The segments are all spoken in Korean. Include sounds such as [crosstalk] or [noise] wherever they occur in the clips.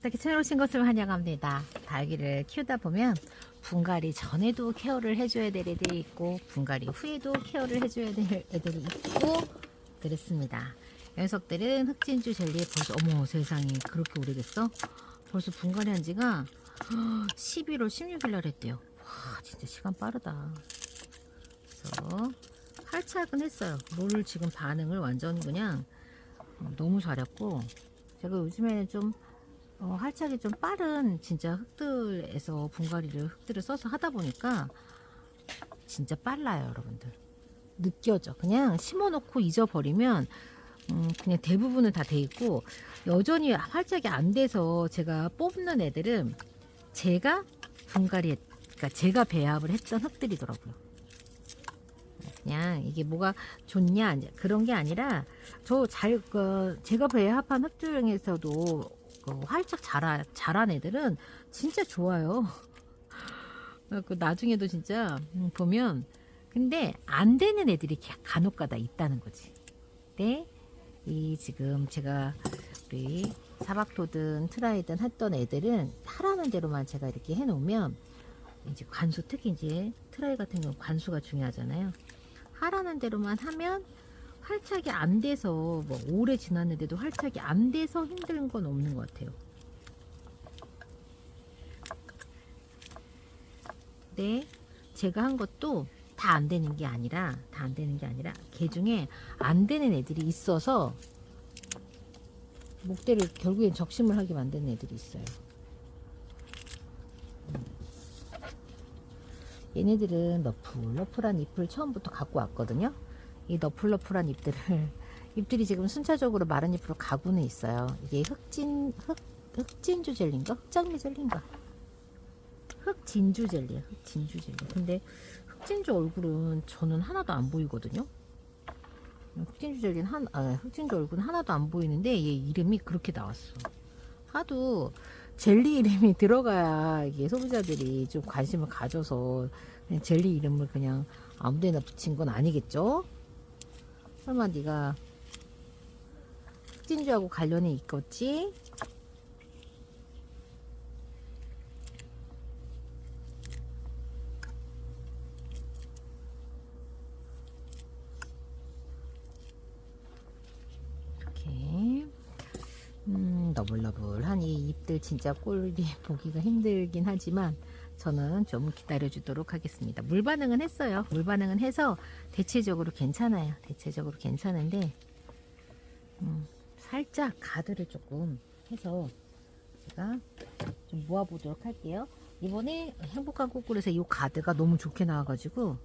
이렇게 찾아오신 것을 환영합니다. 닭이를 키우다 보면 분갈이 전에도 케어를 해줘야 될 애들이 있고 분갈이 후에도 케어를 해줘야 될 애들이 있고 그렇습니다. 이 녀석들은 흑진주 젤리에 벌써 어머 세상에 그렇게 오래됐어? 벌써 분갈이 한 지가 11월 16일 날 했대요. 와 진짜 시간 빠르다. 그래서 활착은 했어요. 롤 지금 반응을 완전 그냥 어, 너무 잘했고 제가 요즘에는 좀 어, 활착이 좀 빠른 진짜 흙들에서 분갈이를 흙들을 써서 하다 보니까 진짜 빨라요 여러분들. 느껴져. 그냥 심어놓고 잊어버리면 음, 그냥 대부분은 다 돼 있고 여전히 활착이 안 돼서 제가 뽑는 애들은 제가 분갈이 했, 그러니까 제가 배합을 했던 흙들이더라고요. 그냥 이게 뭐가 좋냐 그런 게 아니라 저잘 그, 제가 배합한 흙들 중에서도 그 활짝 자라, 자란 애들은 진짜 좋아요. [laughs] 그 나중에도 진짜 음, 보면 근데 안 되는 애들이 가- 간혹가다 있다는 거지. 근데 이 지금 제가 우리 사박토든 트라이든 했던 애들은 하라는 대로만 제가 이렇게 해놓으면 이제 관수 특히 이제 트라이 같은 경우 관수가 중요하잖아요. 하라는 대로만 하면 활착이 안 돼서 뭐 오래 지났는데도 활착이 안 돼서 힘든 건 없는 것 같아요. 근데 제가 한 것도 다 안 되는 게 아니라 다 안 되는 게 아니라 개 중에 안 되는 애들이 있어서 목대를 결국엔 적심을 하게 만드는 애들이 있어요. 음. 얘네들은 너풀 너풀한 잎을 처음부터 갖고 왔거든요. 이 너플너플한 잎들을 잎들이 [laughs] 지금 순차적으로 마른 잎으로 가고는 있어요. 이게 흑진 흑 흑진주 젤리인가 흑장미 젤리인가 흑진주 젤리야 흑진주 젤리. 근데 흑진주 얼굴은 저는 하나도 안 보이거든요. 흑진주 젤리는 한 아, 흑진주 얼굴은 하나도 안 보이는데 얘 이름이 그렇게 나왔어. 하도 젤리 이름이 들어가야 이게 소비자들이 좀 관심을 가져서 젤리 이름을 그냥 아무데나 붙인 건 아니겠죠? 설마 네가 흑진주하고 관련이 있겠지? 음, 너블너블한 이 잎들 진짜 꼴이 보기가 힘들긴 하지만 저는 좀 기다려 주도록 하겠습니다. 물 반응은 했어요. 물 반응은 해서 대체적으로 괜찮아요. 대체적으로 괜찮은데 음, 살짝 가드를 조금 해서 제가 좀 모아보도록 할게요. 이번에 행복한 꼬꾸에서 이 가드가 너무 좋게 나와가지고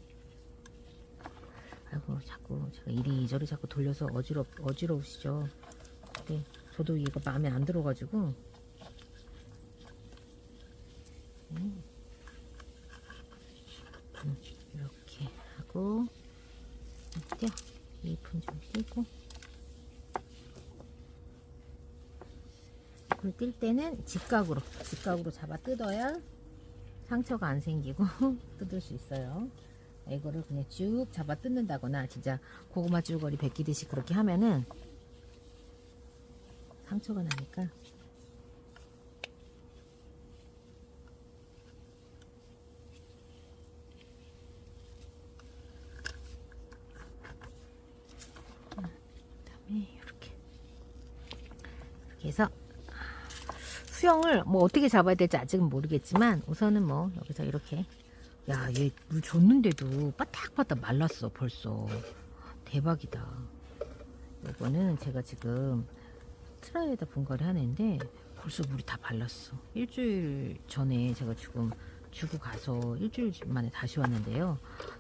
아이고 자꾸 제가 이리저리 자꾸 돌려서 어지럽 어지러우시죠. 근데 저도 이거 마음에 안 들어가지고 음. 음, 하고 띄어 잎은 좀 띄고. 잎을 뜰 때는 직각으로 직각으로 잡아 뜯어야 상처가 안 생기고 [laughs] 뜯을 수 있어요. 이거를 그냥 쭉 잡아 뜯는다거나 진짜 고구마 줄거리 벗기듯이 그렇게 하면은 상처가 나니까 그다음에 이렇게 이렇게 해서 수영을 뭐 어떻게 잡아야 될지 아직은 모르겠지만 우선은 뭐 여기서 이렇게. 야 얘 물 줬는데도 바닥바닥 말랐어 벌써. 대박이다. 이거는 제가 지금 트라이에다 분갈이 하는데 벌써 물이 다 발랐어. 일주일 전에 제가 지금 주고 가서 일주일 만에 다시 왔는데요.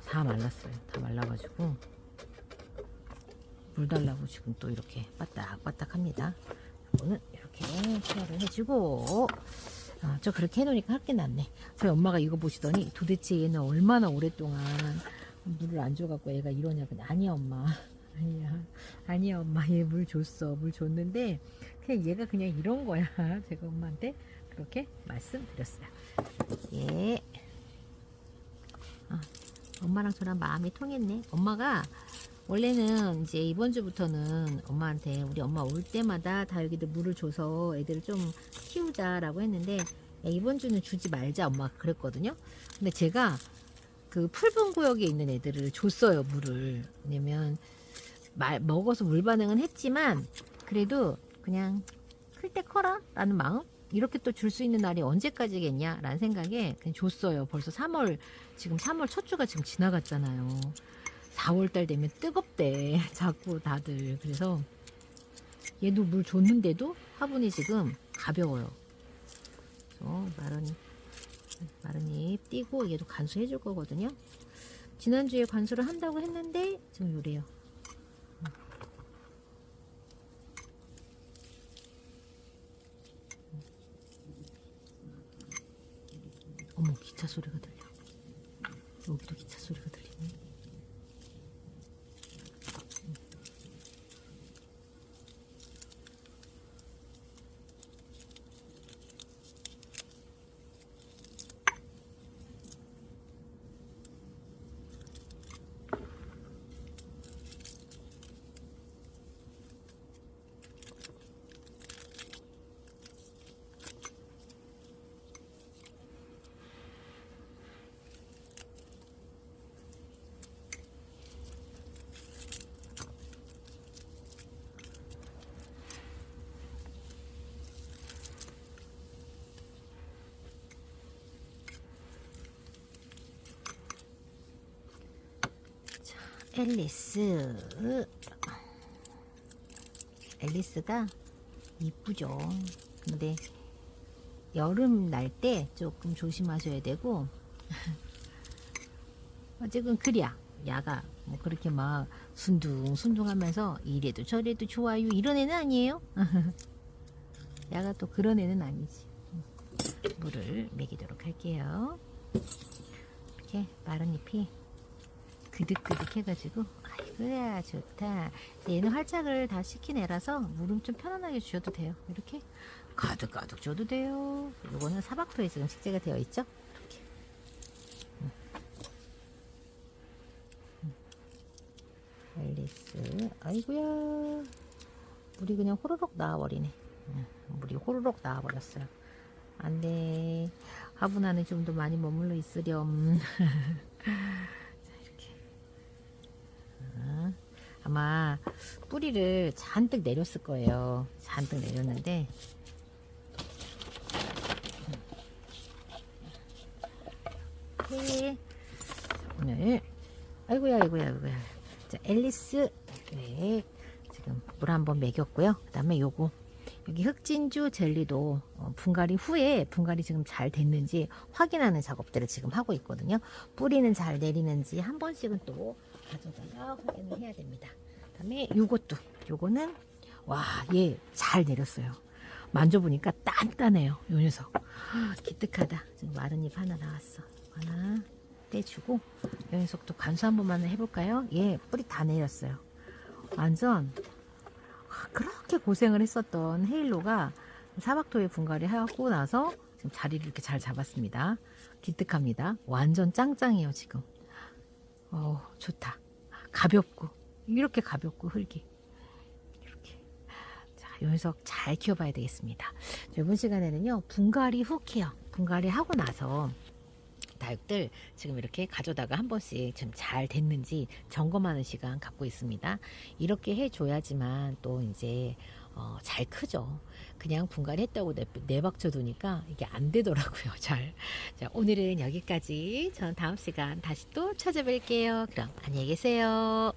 다 말랐어요. 다 말라가지고. 물 달라고 지금 또 이렇게 빠딱빠딱 합니다. 이거는 이렇게 케어를 해주고 아, 저 그렇게 해놓으니까 할게 낫네. 저희 엄마가 이거 보시더니 도대체 얘는 얼마나 오랫동안 물을 안 줘갖고 얘가 이러냐. 근데 아니야 엄마. 아니야. 아니야 엄마 얘 물 줬어. 물 줬는데 그냥 얘가 그냥 이런 거야. [laughs] 제가 엄마한테 그렇게 말씀드렸어요. 예. 아, 엄마랑 저랑 마음이 통했네. 엄마가 원래는 이제 이번 주부터는 엄마한테 우리 엄마 올 때마다 다육이들 물을 줘서 애들을 좀 키우자라고 했는데 야, 이번 주는 주지 말자 엄마가 그랬거든요. 근데 제가 그 풀분 구역에 있는 애들을 줬어요 물을. 왜냐면 말, 먹어서 물 반응은 했지만 그래도 그냥 클 때 커라 라는 마음 이렇게 또 줄 수 있는 날이 언제까지겠냐 라는 생각에 그냥 줬어요 벌써 3월 지금 3월 첫 주가 지금 지나갔잖아요 4월달 되면 뜨겁대. [laughs] 자꾸 다들. 그래서 얘도 물 줬는데도 화분이 지금 가벼워요. 그래서 마른 마른 잎 띄고 얘도 관수해 줄 거거든요. 지난주에 관수를 한다고 했는데 지금 요래요. 어머 기차 소리가 들려. 여기도 기차 소리가 들리네 앨리스. 앨리스가 이쁘죠. 근데 여름 날 때 조금 조심하셔야 되고 [laughs] 어쨌든 그랴 야가 뭐 그렇게 막 순둥순둥 하면서 이래도 저래도 좋아요. 이런 애는 아니에요. [laughs] 야가 또 그런 애는 아니지. 물을 먹이도록 할게요. 이렇게 마른 잎이 그득그득 해가지고 아이고야 좋다. 얘는 활착을 다 시킨 애라서 물은 좀 편안하게 주셔도 돼요. 이렇게 가득가득 줘도 돼요. 이거는 사박토에 지금 식재가 되어 있죠? 이렇게. 음. 음. 앨리스. 아이고야. 물이 그냥 호로록 나와버리네. 음, 물이 호로록 나와버렸어요. 안돼. 화분 안에 좀 더 많이 머물러 있으렴 [laughs] 아마 뿌리를 잔뜩 내렸을 거예요. 잔뜩 내렸는데 네. 오늘 아이고야 아이고야 아이고야 자 앨리스 네 지금 물 한번 먹였고요. 그 다음에 요거 여기 흑진주 젤리도 어, 분갈이 후에 분갈이 지금 잘 됐는지 확인하는 작업들을 지금 하고 있거든요. 뿌리는 잘 내리는지 한 번씩은 또 가져다가 확인을 해야 됩니다. 그다음에 요것도 요거는 와 얘 잘 내렸어요. 만져보니까 단단해요. 요 녀석 기특하다. 지금 마른 잎 하나 나왔어. 하나 떼주고 요 녀석도 관수 한 번만 해볼까요? 얘 뿌리 다 내렸어요. 완전 그렇게 고생을 했었던 헤일로가 사박토에 분갈이 하고 나서 지금 자리를 이렇게 잘 잡았습니다. 기특합니다. 완전 짱짱해요 지금. 어 좋다. 가볍고 이렇게 가볍고 흙이 이렇게 자, 요 녀석 잘 키워봐야 되겠습니다. 이번 시간에는요 분갈이 후 케어, 분갈이 하고 나서 다육들 지금 이렇게 가져다가 한 번씩 좀잘 됐는지 점검하는 시간 갖고 있습니다. 이렇게 해줘야지만 또 이제 어, 잘 크죠. 그냥 분갈이 했다고 내, 내박쳐 두니까 이게 안 되더라고요. [laughs] 잘. 자, 오늘은 여기까지. 전 다음 시간 다시 또 찾아뵐게요. 그럼 안녕히 계세요.